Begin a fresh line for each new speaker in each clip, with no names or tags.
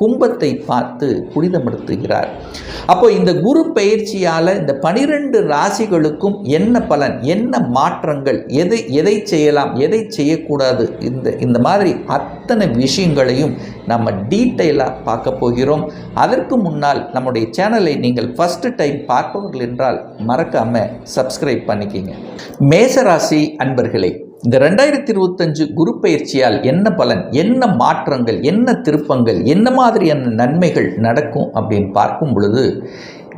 கும்பத்தை பார்த்து புனிதப்படுத்துகிறார். அப்போ இந்த குரு பயிற்சியால் இந்த பனிரெண்டு ராசிகளுக்கும் என்ன பலன் என்ன மாற்றங்கள் எதை எதை செய்யலாம் எதை செய்யக்கூடாது இந்த இந்த மாதிரி அத்தனை விஷயங்களையும் நம்ம டீட்டெயிலாக பார்க்க போகிறோம். அதற்கு முன்னால் நம்முடைய சேனலை நீங்கள் ஃபஸ்ட்டு டைம் பார்ப்பவர்கள் என்றால் மறக்காமல் சப்ஸ்கிரைப் பண்ணிக்கிங்க. மேசராசி அன்பர்களே இந்த ரெண்டாயிரத்தி இருபத்தஞ்சு குரு பயிற்சியால் என்ன பலன் என்ன மாற்றங்கள் என்ன திருப்பங்கள் என்ன மாதிரியான நன்மைகள் நடக்கும் அப்படின்னு பார்க்கும் பொழுது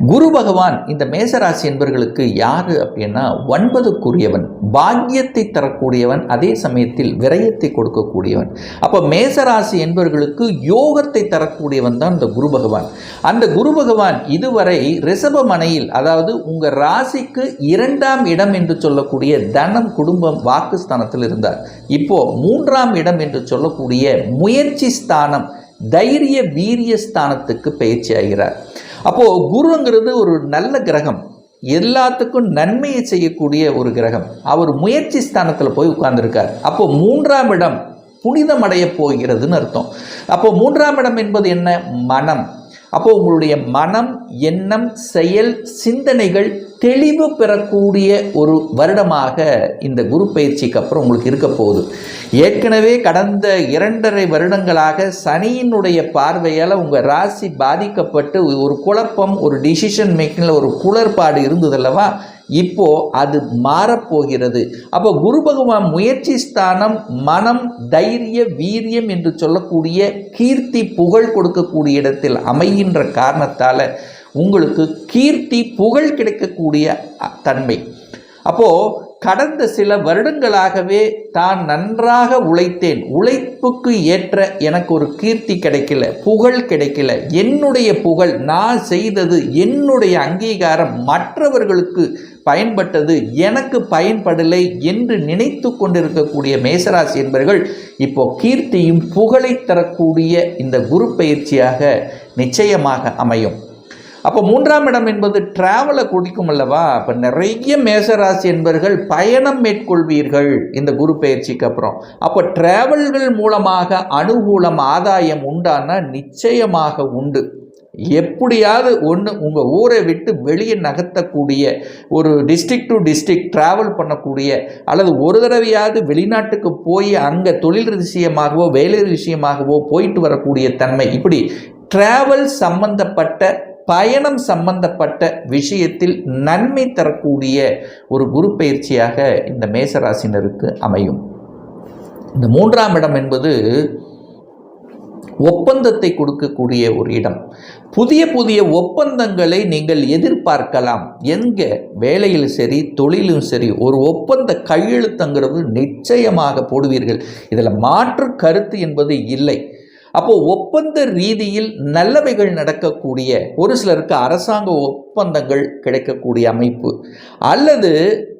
குரு பகவான் இந்த மேசராசி என்பர்களுக்கு யார் அப்படின்னா ஒன்பதுக்குரியவன் பாக்கியத்தை தரக்கூடியவன் அதே சமயத்தில் விரயத்தை கொடுக்கக்கூடியவன். அப்போ மேசராசி என்பவர்களுக்கு யோகத்தை தரக்கூடியவன் தான் இந்த குரு பகவான். அந்த குரு பகவான் இதுவரை ரிஷப மனையில் அதாவது உங்கள் ராசிக்கு இரண்டாம் இடம் என்று சொல்லக்கூடிய தனம் குடும்பம் வாக்குஸ்தானத்தில் இருந்தார். இப்போ மூன்றாம் இடம் என்று சொல்லக்கூடிய முயற்சி ஸ்தானம் தைரிய வீரிய ஸ்தானத்துக்கு பயிற்சி ஆகிறார் அப்போது குருங்கிறது ஒரு நல்ல கிரகம். எல்லாத்துக்கும் நன்மையை செய்யக்கூடிய ஒரு கிரகம். அவர் முயற்சி ஸ்தானத்தில் போய் உட்கார்ந்துருக்கார். அப்போ மூன்றாம் இடம் புனிதமடைய போகிறதுன்னு அர்த்தம். அப்போ மூன்றாம் இடம் என்பது என்ன? மனம். அப்போ உங்களுடைய மனம் எண்ணம் செயல் சிந்தனைகள் தெளிவு பெறக்கூடிய ஒரு வருடமாக இந்த குரு பயிற்சிக்கு அப்புறம் உங்களுக்கு இருக்க போகுது. ஏற்கனவே கடந்த இரண்டரை வருடங்களாக சனியினுடைய பார்வையால் உங்கள் ராசி பாதிக்கப்பட்டு ஒரு குழப்பம் ஒரு டிசிஷன் மேக்கிங்கில் ஒரு குளறுபாடு இருந்ததல்லவா இப்போ அது மாறப்போகிறது. அப்போ குரு பகவான் முயற்சி ஸ்தானம் மனம் தைரிய வீரியம் என்று சொல்லக்கூடிய கீர்த்தி புகழ் கொடுக்கக்கூடிய இடத்தில் அமைகின்ற காரணத்தால் உங்களுக்கு கீர்த்தி புகழ் கிடைக்கக்கூடிய தன்மை. அப்போது கடந்த சில வருடங்களாகவே தான் நன்றாக உழைத்தேன். உழைப்புக்கு ஏற்ற எனக்கு ஒரு கீர்த்தி கிடைக்கல புகழ் கிடைக்கல. என்னுடைய புகழ் நான் செய்தது என்னுடைய அங்கீகாரம் மற்றவர்களுக்கு பயன்பட்டது எனக்கு பயன்படலை என்று நினைத்து கொண்டிருக்கக்கூடிய மேசராசி என்பர்கள் இப்போ கீர்த்தியும் புகழை தரக்கூடிய இந்த குரு பயிற்சியாக நிச்சயமாக அமையும். அப்போ மூன்றாம் இடம் என்பது டிராவலை குடிக்கும் அல்லவா? அப்போ நிறைய மேசராசி என்பவர்கள் பயணம் மேற்கொள்வீர்கள் இந்த குரு பயிற்சிக்கு அப்புறம். அப்போ டிராவல்கள் மூலமாக அனுகூலம் ஆதாயம் உண்டானா நிச்சயமாக உண்டு. எப்படியாவது ஒன்று உங்கள் ஊரை விட்டு வெளியே நகர்த்தக்கூடிய ஒரு டிஸ்ட்ரிக்ட் டு டிஸ்ட்ரிக்ட் ட்ராவல் பண்ணக்கூடிய அல்லது ஒரு தடவையாவது வெளிநாட்டுக்கு போய் அங்கே தொழில் விஷயமாகவோ வேலை விஷயமாகவோ போயிட்டு வரக்கூடிய தன்மை. இப்படி ட்ராவல் சம்பந்தப்பட்ட பயணம் சம்பந்தப்பட்ட விஷயத்தில் நன்மை தரக்கூடிய ஒரு குரு பயிற்சியாக இந்த மேசராசினருக்கு அமையும். இந்த மூன்றாம் இடம் என்பது ஒப்பந்தத்தை கொடுக்கக்கூடிய ஒரு இடம். புதிய புதிய ஒப்பந்தங்களை நீங்கள் எதிர்பார்க்கலாம். எங்க? வேலையில் சரி தொழிலும் சரி ஒரு ஒப்பந்த கையெழுத்துங்கிறது நிச்சயமாக போடுவீர்கள். இதில் மாற்று கருத்து என்பது இல்லை. அப்போ ஒப்பந்த ரீதியில் நல்லவைகள் நடக்கக்கூடிய ஒரு சிலருக்கு அரசாங்க ஒப்பந்தங்கள் கிடைக்கக்கூடிய அமைப்பு. அல்லது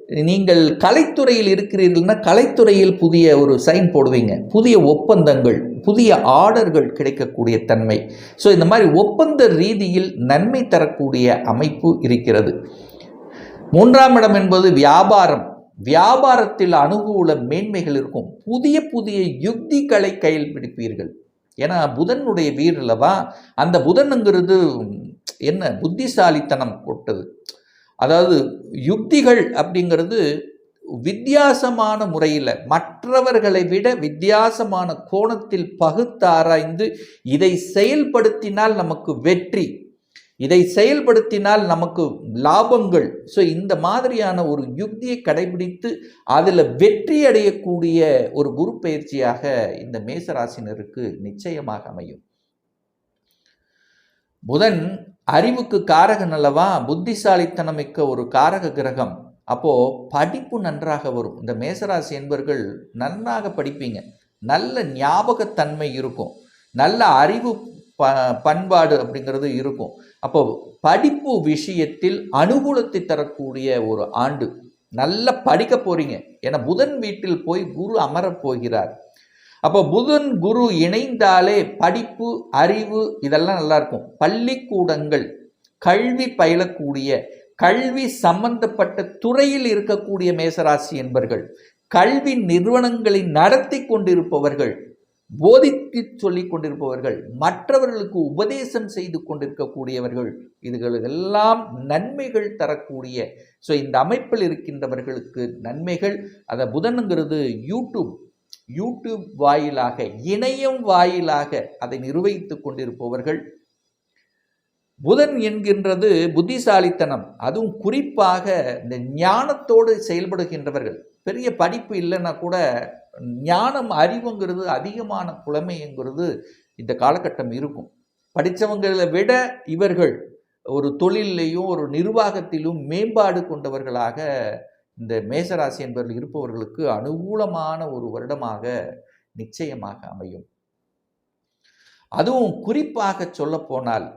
நீங்கள் கலைத்துறையில் இருக்கிறீர்கள்னா கலைத்துறையில் புதிய ஒரு சைன் போடுவீங்க. புதிய ஒப்பந்தங்கள் புதிய ஆர்டர்கள் கிடைக்கக்கூடிய தன்மை. ஸோ இந்த மாதிரி ஒப்பந்த ரீதியில் நன்மை தரக்கூடிய அமைப்பு இருக்கிறது. மூன்றாம் இடம் என்பது வியாபாரம். வியாபாரத்தில் அனுகூல மேன்மைகள் இருக்கும். புதிய புதிய யுக்திகளை கையில் பிடிப்பீர்கள். ஏன்னா புதனுடைய வீர் அல்லவா? அந்த புதனுங்கிறது என்ன? புத்திசாலித்தனம் கொட்டது. அதாவது யுக்திகள் அப்படிங்கிறது வித்தியாசமான முறையில் மற்றவர்களை விட வித்தியாசமான கோணத்தில் பகுத்தாராய்ந்து இதை செயல்படுத்தினால் நமக்கு வெற்றி. இதை செயல்படுத்தினால் நமக்கு லாபங்கள். ஸோ இந்த மாதிரியான ஒரு யுக்தியை கடைபிடித்து அதில் வெற்றி அடையக்கூடிய ஒரு குரு பயிற்சியாக இந்த மேசராசினருக்கு நிச்சயமாக அமையும். புதன் அறிவுக்கு காரகன் அல்லவா? புத்திசாலித்தனம் மிக்க ஒரு காரக கிரகம். அப்போது படிப்பு நன்றாக வரும். இந்த மேசராசி என்பவர்கள் நன்றாக படிப்பீங்க. நல்ல ஞாபகத்தன்மை இருக்கும். நல்ல அறிவு ப பண்பாடு அப்படிங்கிறது இருக்கும். அப்போ படிப்பு விஷயத்தில் அனுகூலத்தை தரக்கூடிய ஒரு ஆண்டு. நல்லா படிக்க போறீங்க. ஏன்னா புதன் வீட்டில் போய் குரு அமரப் போகிறார். அப்போ புதன் குரு இணைந்தாலே படிப்பு அறிவு இதெல்லாம் நல்லா இருக்கும். பள்ளிக்கூடங்கள் கல்வி பயிலக்கூடிய கல்வி சம்பந்தப்பட்ட துறையில் இருக்கக்கூடிய மேசராசி என்பர்கள் கல்வி நிறுவனங்களை நடத்தி கொண்டிருப்பவர்கள் போதித்து சொல்லி கொண்டிருப்பவர்கள் மற்றவர்களுக்கு உபதேசம் செய்து கொண்டிருக்கக்கூடியவர்கள் இதுகள் எல்லாம் நன்மைகள் தரக்கூடிய ஸோ இந்த அமைப்பில் இருக்கின்றவர்களுக்கு நன்மைகள். அதை புதனுங்கிறது யூடியூப் யூடியூப் வாயிலாக இணையம் வாயிலாக அதை நிர்வகித்து கொண்டிருப்பவர்கள். புதன் என்கின்றது புத்திசாலித்தனம். அதுவும் குறிப்பாக இந்த ஞானத்தோடு செயல்படுகின்றவர்கள். பெரிய படிப்பு இல்லைன்னா கூட ஞானம் அறிவுங்கிறது அதிகமான புலமைங்கிறது இந்த காலகட்டம் இருக்கும். படித்தவங்களை விட இவர்கள் ஒரு தொழிலையும் ஒரு நிர்வாகத்திலும் மேம்பாடு கொண்டவர்களாக இந்த மேசராசி என்பவர்கள் இருப்பவர்களுக்கு அனுகூலமான ஒரு வருடமாக நிச்சயமாக அமையும். அதுவும் குறிப்பாக சொல்லப்போனால்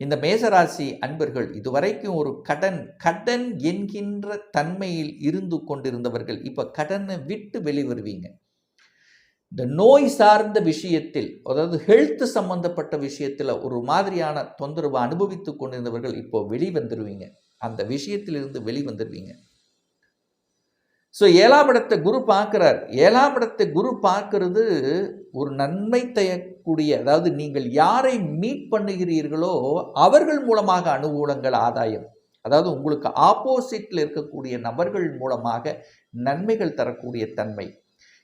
இந்த மேசராசி அன்பர்கள் இதுவரைக்கும் ஒரு கடன் கடன் என்கின்ற தன்மையில் இருந்து கொண்டிருந்தவர்கள். இப்போ கடனை விட்டு வெளிவருவீங்க. இந்த நோய் சார்ந்த விஷயத்தில் அதாவது ஹெல்த் சம்பந்தப்பட்ட விஷயத்தில் ஒரு மாதிரியான தொந்தரவு அனுபவித்து கொண்டிருந்தவர்கள் இப்போ வெளிவந்துருவீங்க. அந்த விஷயத்திலிருந்து வெளிவந்துருவீங்க. ஸோ ஏழாம் இடத்தை குரு பார்க்குறார். ஏழாம் இடத்தை குரு பார்க்கறது ஒரு நன்மை தயக்கூடிய அதாவது நீங்கள் யாரை மீட் பண்ணுகிறீர்களோ அவர்கள் மூலமாக அனுகூலங்கள் ஆதாயம். அதாவது உங்களுக்கு ஆப்போசிட்டில் இருக்கக்கூடிய நபர்கள் மூலமாக நன்மைகள் தரக்கூடிய தன்மை.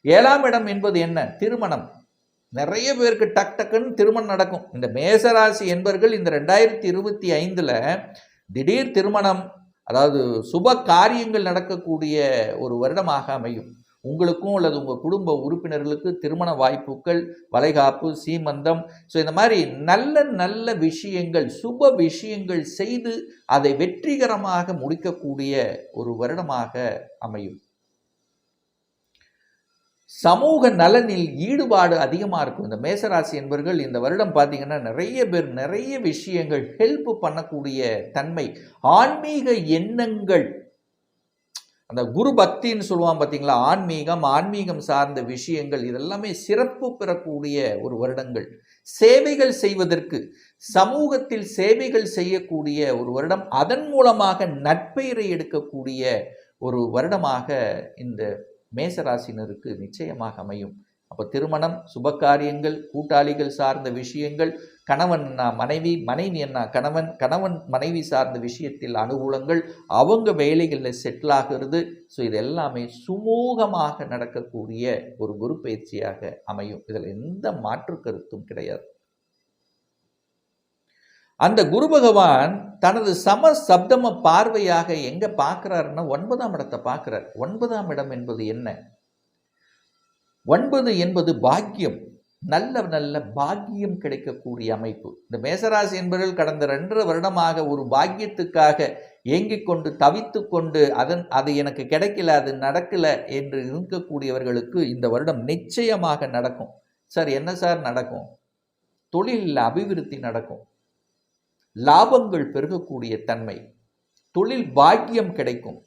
ஏழாம் இடம் என்பது என்ன? திருமணம். நிறைய பேருக்கு டக் டக்குன்னு திருமணம் நடக்கும். இந்த மேசராசி என்பவர்கள் இந்த ரெண்டாயிரத்தி இருபத்தி ஐந்தில் திடீர் திருமணம் அதாவது சுப காரியங்கள் நடக்கக்கூடிய ஒரு வருடமாக அமையும். உங்களுக்கும் அல்லது உங்கள் குடும்ப உறுப்பினர்களுக்கு திருமண வாய்ப்புகள் வளைகாப்பு சீமந்தம். ஸோ இந்த மாதிரி நல்ல நல்ல விஷயங்கள் சுப விஷயங்கள் செய்து அதை வெற்றிகரமாக முடிக்கக்கூடிய ஒரு வருடமாக அமையும். சமூக நலனில் ஈடுபாடு அதிகமாக இருக்கும். இந்த மேசராசி என்பவர்கள் இந்த வருடம் பார்த்தீங்கன்னா நிறைய பேர் நிறைய விஷயங்கள் ஹெல்ப் பண்ணக்கூடிய தன்மை. ஆன்மீக எண்ணங்கள். அந்த குரு பக்தின்னு சொல்லுவான் பார்த்தீங்களா? ஆன்மீகம் ஆன்மீகம் சார்ந்த விஷயங்கள் இதெல்லாமே சிறப்பு பெறக்கூடிய ஒரு வருடங்கள். சேவைகள் செய்வதற்கு சமூகத்தில் சேவைகள் செய்யக்கூடிய ஒரு வருடம். அதன் மூலமாக நட்பெயரை எடுக்கக்கூடிய ஒரு வருடமாக இந்த மேசராசினருக்கு நிச்சயமாக அமையும். அப்போ திருமணம் சுபகாரியங்கள் கூட்டாளிகள் சார்ந்த விஷயங்கள் கணவன் மனைவி மனைவி என்ன கணவன் கணவன் மனைவி சார்ந்த விஷயத்தில் அனுகூலங்கள் அவங்க வேலைகளில் செட்டில் ஆகிறது. ஸோ இது எல்லாமே சுமூகமாக நடக்கக்கூடிய ஒரு குரு பயிற்சியாக அமையும். இதில் எந்த மாற்று கருத்தும் கிடையாது. அந்த குரு பகவான் தனது சம சப்தம பார்வையாக எங்க பார்க்கிறாருன்னா ஒன்பதாம் இடத்தை பார்க்கிறார். ஒன்பதாம் இடம் என்பது என்ன? ஒன்பது என்பது பாக்கியம். நல்ல நல்ல பாக்கியம் கிடைக்கக்கூடிய அமைப்பு. இந்த மேசராசி என்பவர்கள் கடந்த ரெண்டரை வருடமாக ஒரு பாக்கியத்துக்காக ஏங்கிக் கொண்டு தவித்து கொண்டு அதன் அது எனக்கு கிடைக்கல அது நடக்கல என்று இருக்கக்கூடியவர்களுக்கு இந்த வருடம் நிச்சயமாக நடக்கும். சார் என்ன சார் நடக்கும்? தொழிலில் அபிவிருத்தி நடக்கும். லாபங்கள் பெருகக்கூடிய தன்மை. தொழில் பாக்கியம் கிடைக்கும்.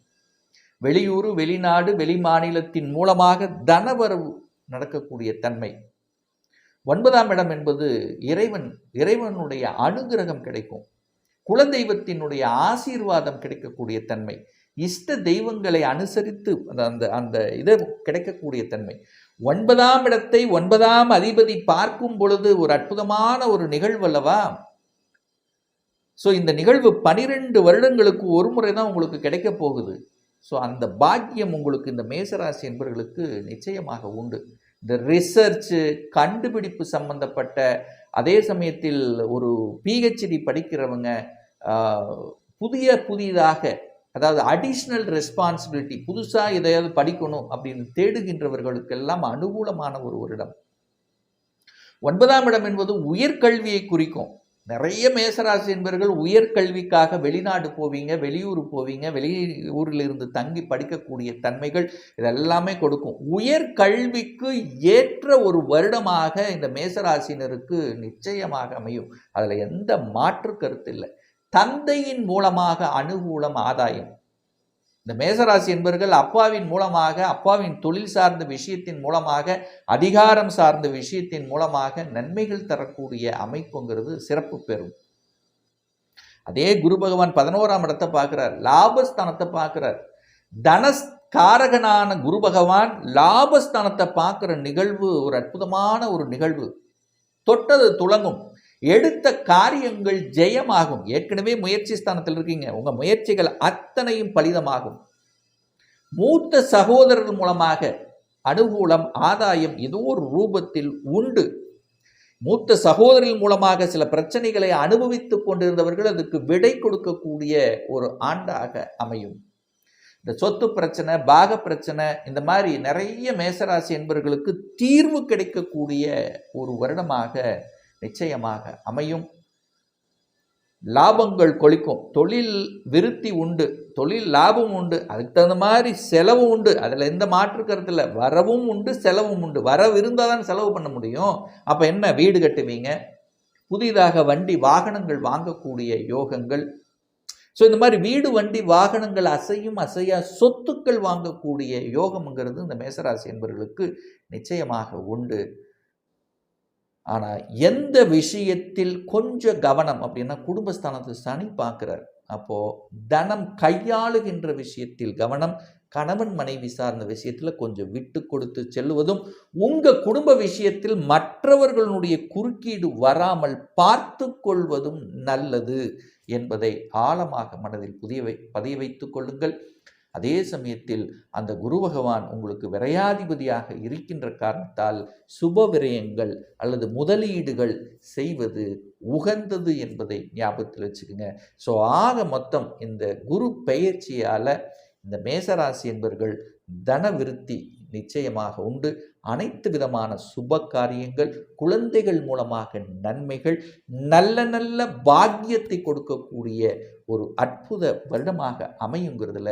வெளியூர் வெளிநாடு வெளிமாநிலத்தின் மூலமாக தனவரவு நடக்கக்கூடிய தன்மை. ஒன்பதாம் இடம் என்பது இறைவன் இறைவனுடைய அனுகிரகம் கிடைக்கும். குலதெய்வத்தினுடைய ஆசீர்வாதம் கிடைக்கக்கூடிய தன்மை. இஷ்ட தெய்வங்களை அனுசரித்து அந்த அந்த இதை கிடைக்கக்கூடிய தன்மை. ஒன்பதாம் இடத்தை ஒன்பதாம் அதிபதி பார்க்கும் பொழுது ஒரு அற்புதமான ஒரு நிகழ்வு அல்லவா? ஸோ இந்த நிகழ்வு பனிரெண்டு வருடங்களுக்கு ஒரு முறை தான் உங்களுக்கு கிடைக்க போகுது. ஸோ அந்த பாக்கியம் உங்களுக்கு இந்த மேசராசி என்பவர்களுக்கு நிச்சயமாக உண்டு. இந்த ரிசர்ச்சு கண்டுபிடிப்பு சம்பந்தப்பட்ட அதே சமயத்தில் ஒரு பிஹெச்டி படிக்கிறவங்க புதிய புதியதாக அதாவது அடிஷ்னல் ரெஸ்பான்சிபிலிட்டி புதுசாக எதையாவது படிக்கணும் அப்படின்னு தேடுகின்றவர்களுக்கெல்லாம் அனுகூலமான ஒரு ஒரு இடம் ஒன்பதாம் இடம் என்பது உயர்கல்வியை குறிக்கும். நிறைய மேசராசி என்பவர்கள் உயர்கல்விக்காக வெளிநாடு போவீங்க வெளியூர் போவீங்க வெளியூரில் இருந்து தங்கி படிக்கக்கூடிய தன்மைகள் இதெல்லாமே கொடுக்கும். உயர்கல்விக்கு ஏற்ற ஒரு வருடமாக இந்த மேசராசினருக்கு நிச்சயமாக அமையும். அதில் எந்த மாற்று கருத்து இல்லை. தந்தையின் மூலமாக அனுகூலம் ஆதாயம். இந்த மேசராசி என்பவர்கள் அப்பாவின் மூலமாக அப்பாவின் தொழில் சார்ந்த விஷயத்தின் மூலமாக அதிகாரம் சார்ந்த விஷயத்தின் மூலமாக நன்மைகள் தரக்கூடிய அமைப்புங்கிறது சிறப்பு பெறும். அதே குரு பகவான் பதினோராம் இடத்தை பார்க்கிறார் லாபஸ்தானத்தை பார்க்கிறார். தனஸ்காரகனான குரு பகவான் லாபஸ்தானத்தை பார்க்குற நிகழ்வு ஒரு அற்புதமான ஒரு நிகழ்வு. தொட்டது துளங்கும். எடுத்த காரியங்கள் ஜெயமாகும். ஏற்கனவே முயற்சி ஸ்தானத்தில் இருக்கீங்க. உங்க முயற்சிகள் அத்தனையும் பலிதமாகும். மூத்த சகோதரர் மூலமாக அனுகூலம் ஆதாயம் ஏதோ ஒரு ரூபத்தில் உண்டு. மூத்த சகோதரின் மூலமாக சில பிரச்சனைகளை அனுபவித்துக் கொண்டிருந்தவர்கள் அதுக்கு விடை கொடுக்கக்கூடிய ஒரு ஆண்டாக அமையும். இந்த சொத்து பிரச்சனை பாக பிரச்சனை இந்த மாதிரி நிறைய மேசராசி என்பவர்களுக்கு தீர்வு கிடைக்கக்கூடிய ஒரு வருடமாக நிச்சயமாக அமையும். லாபங்கள் கொளிக்கும். தொழில் விருத்தி உண்டு. தொழில் லாபம் உண்டு. அதுக்கு தகுந்த மாதிரி செலவு உண்டு. அதில் எந்த மாற்று கருத்தில் வரவும் உண்டு செலவும் உண்டு. வரவு இருந்தால் தான் செலவு பண்ண முடியும். அப்போ என்ன? வீடு கட்டுவீங்க. புதிதாக வண்டி வாகனங்கள் வாங்கக்கூடிய யோகங்கள். ஸோ இந்த மாதிரி வீடு வண்டி வாகனங்கள் அசையும் அசையா சொத்துக்கள் வாங்கக்கூடிய யோகம்ங்கிறது இந்த மேசராசி என்பவர்களுக்கு நிச்சயமாக உண்டு. ஆனால் எந்த விஷயத்தில் கொஞ்சம் கவனம் அப்படின்னா குடும்பஸ்தானத்தை சனி பார்க்குறார். அப்போது தனம் கையாளுகின்ற விஷயத்தில் கவனம் கணவன் மனைவி சார்ந்த விஷயத்தில் கொஞ்சம் விட்டு கொடுத்து செல்லுவதும் உங்கள் குடும்ப விஷயத்தில் மற்றவர்களுடைய குறுக்கீடு வராமல் பார்த்து கொள்வதும் நல்லது என்பதை ஆழமாக மனதில் புதிய வை பதிய வைத்துக் கொள்ளுங்கள். அதே சமயத்தில் அந்த குரு பகவான் உங்களுக்கு விரையாதிபதியாக இருக்கின்ற காரணத்தால் சுப விரயங்கள் அல்லது முதலீடுகள் செய்வது உகந்தது என்பதை ஞாபகத்தில் வச்சுக்கோங்க. ஸோ ஆக மொத்தம் இந்த குரு பெயர்ச்சியால் இந்த மேசராசி என்பவர்கள் தன விருத்தி நிச்சயமாக உண்டு. அனைத்து விதமான சுப காரியங்கள் குழந்தைகள் மூலமாக நன்மைகள் நல்ல நல்ல பாக்கியத்தை கொடுக்கக்கூடிய ஒரு அற்புத வருடமாக அமையுங்கிறதுல